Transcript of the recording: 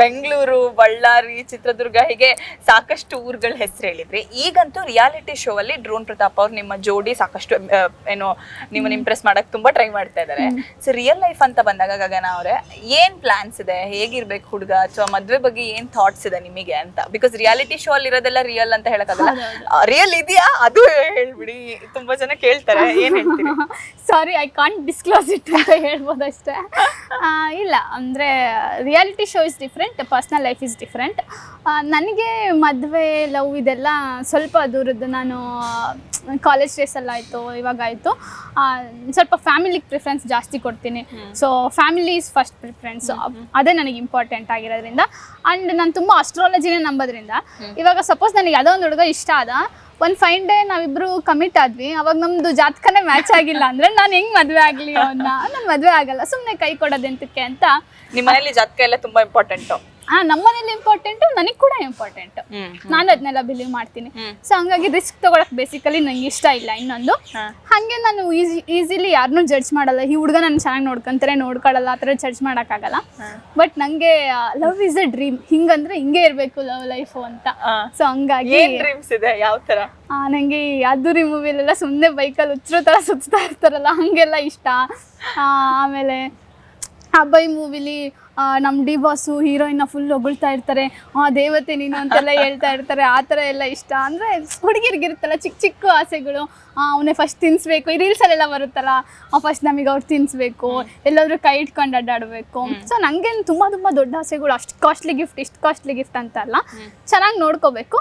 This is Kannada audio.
ಬೆಂಗಳೂರು ಬಳ್ಳಾರಿ ಚಿತ್ರದುರ್ಗ ಹೀಗೆ ಸಾಕಷ್ಟು ಊರುಗಳ ಹೆಸರು ಹೇಳಿದ್ರಿ. ಈಗಂತೂ ರಿಯಾಲಿಟಿ ಶೋ ಅಲ್ಲಿ ಡ್ರೋನ್ ಪ್ರತಾಪ್ ಅವ್ರು ನಿಮ್ಮ ಜೋಡಿ ಸಾಕಷ್ಟು ಏನು ನಿಮ್ಮನ್ನ ಇಂಪ್ರೆಸ್ ಮಾಡಕ್ ತುಂಬಾ ಟ್ರೈ ಮಾಡ್ತಾ ಇದ್ದಾರೆ ಸೊ ರಿಯಲ್ ಲೈಫ್ ಅಂತ ಬಂದಾಗ ಗಗನ ಅವರೇ ಏನ್ ಪ್ಲಾನ್ಸ್ ಇದೆ? ಹೇಗಿರ್ಬೇಕು ಹುಡುಗ? ಅಥವಾ ಮದ್ವೆ ಬಗ್ಗೆ ಏನ್ ಥಾಟ್ಸ್ ಇದೆ ನಿಮಗೆ ಅಂತ? ಬಿಕಾಸ್ ರಿಯಾಲಿಟಿ ಶೋ ಅಲ್ಲಿ ಇರೋದೆಲ್ಲ ರಿಯಲ್ ಅಂತ ಹೇಳಕ್ಕಾಗಲ್ಲ. ರಿಯಲ್ ಇದೆಯಾ? ಅದು ಹೇಳ್ಬಿಡಿ. ತುಂಬಾ ಜನ ಕೇಳ್ತಾರೆ. ಏನ್ ಹೇಳ್ತೀರಿ? Sorry I can't disclose it ಅಂತ ಹೇಳ್ಬೋದು ಅಷ್ಟೇ ಇಲ್ಲ ಅಂದರೆ reality show is different personal life is different ನನಗೆ ಮದುವೆ ಲವ್ ಇದೆಲ್ಲ ಸ್ವಲ್ಪ ದೂರದ್ದು ನಾನು ಕಾಲೇಜ್ ಡೇಸಲ್ಲಿ ಆಯಿತು ಇವಾಗಾಯಿತು ಸ್ವಲ್ಪ ಫ್ಯಾಮಿಲಿಗೆ ಪ್ರಿಫರೆನ್ಸ್ ಜಾಸ್ತಿ ಕೊಡ್ತೀನಿ. So family is first preference ಅದೇ ನನಗೆ ಇಂಪಾರ್ಟೆಂಟ್ ಆಗಿರೋದ್ರಿಂದ. ಆ್ಯಂಡ್ ನಾನು ತುಂಬ ಅಸ್ಟ್ರಾಲಜಿನೇ ನಂಬೋದ್ರಿಂದ ಇವಾಗ ಸಪೋಸ್ ನನಗೆ ಯಾವುದೋ ಒಂದು ಹುಡುಗ ಇಷ್ಟ ಆದ ಒಂದು ಫೈನ್ ಡೇ ನಾವಿಬ್ರು ಕಮಿಟ್ ಆದ್ವಿ. ಅವಾಗ ನಮ್ದು ಜಾತಕನೇ ಮ್ಯಾಚ್ ಆಗಿಲ್ಲ ಅಂದ್ರೆ ನಾನು ಹೆಂಗ್ ಮದ್ವೆ ಆಗ್ಲಿ ಅವನ್ನ ನಾನು ಮದ್ವೆ ಆಗಲ್ಲ. ಸುಮ್ಮನೆ ಕೈ ಕೊಡೋದೆಂತಕ್ಕೆ ಅಂತ. ನಿಮ್ಮ ಮನೇಲಿ ಜಾತಕ ಎಲ್ಲ ತುಂಬಾ ಇಂಪಾರ್ಟೆಂಟ್ ಆ ನಮ್ಮನೇಲಿ ಇಂಪಾರ್ಟೆಂಟ್ ನನಗೆ ಕೂಡ ಇಂಪಾರ್ಟೆಂಟ್ ನಾನು ಅದನ್ನೆಲ್ಲ ಬಿಲೀವ್ ಮಾಡ್ತೀನಿ. ಸೊ ಹಂಗಾಗಿ ರಿಸ್ಕ್ ತಗೊಳಕ್ ಬೇಸಿಕಲಿ ನಂಗೆ ಇಷ್ಟ ಇಲ್ಲ ಇನ್ನೊಂದು. ಹಂಗೆ ನಾನು ಈಸಿ ಈಸಿಲಿ ಯಾರನ್ನೂ ಜಡ್ಜ್ ಮಾಡಲ್ಲ. ಈ ಹುಡುಗ ನಾನು ಚೆನ್ನಾಗಿ ನೋಡ್ಕೊಂತಾರೆ ನೋಡ್ಕೊಳ್ಳಲ್ಲ ಆ ಥರ ಜಡ್ಜ್ ಮಾಡೋಕ್ಕಾಗಲ್ಲ. ಬಟ್ ನಂಗೆ ಲವ್ ಇಸ್ ಅ ಡ್ರೀಮ್ ಹಿಂಗಂದ್ರೆ ಹಿಂಗೆ ಇರಬೇಕು ಲವ್ ಲೈಫು ಅಂತ. ಸೊ ಹಂಗಾಗಿ ಡ್ರೀಮ್ಸ್ ಇದೆ? ಯಾವ ತರ ಆ, ನಂಗೆ ಈ ಅದ್ದೂರಿ ಮೂವಿಲೆಲ್ಲ ಸುಮ್ಮನೆ ಬೈಕಲ್ಲಿ ಹುಚ್ಚರು ಥರ ಸುತ್ತಾ ಇರ್ತಾರಲ್ಲ ಹಂಗೆಲ್ಲ ಇಷ್ಟ. ಆಮೇಲೆ ಅಬ್ಬಾಯಿ ಮೂವಿಲಿ ನಮ್ಮ ಡಿ ಬಾಸು ಹೀರೋಯಿನ್ನ ಫುಲ್ ಹೊಗಳ್ತಾ ಇರ್ತಾರೆ. ಆ ದೇವತೆ ನೀನು ಅಂತೆಲ್ಲ ಹೇಳ್ತಾ ಇರ್ತಾರೆ. ಆ ಥರ ಎಲ್ಲ ಇಷ್ಟ. ಅಂದರೆ ಹುಡುಗಿರ್ಗಿರುತ್ತಲ್ಲ ಚಿಕ್ಕ ಚಿಕ್ಕ ಆಸೆಗಳು. ಅವನೇ ಫಸ್ಟ್ ತಿನ್ನಿಸ್ಬೇಕು ಈ ರೀಲ್ಸಲ್ಲೆಲ್ಲ ಬರುತ್ತಲ್ಲ ಫಸ್ಟ್ ನಮಗೆ ಅವ್ರು ತಿನ್ನಿಸ್ಬೇಕು ಎಲ್ಲಾದರೂ ಕೈ ಇಟ್ಕೊಂಡು ಅಡ್ಡಾಡಬೇಕು. ಸೊ ನನಗೇನು ತುಂಬ ತುಂಬ ದೊಡ್ಡ ಆಸೆಗಳು ಅಷ್ಟು ಕಾಸ್ಟ್ಲಿ ಗಿಫ್ಟ್ ಇಷ್ಟು ಕಾಸ್ಟ್ಲಿ ಗಿಫ್ಟ್ ಅಂತ ಅಲ್ಲ. ಚೆನ್ನಾಗಿ ನೋಡ್ಕೋಬೇಕು.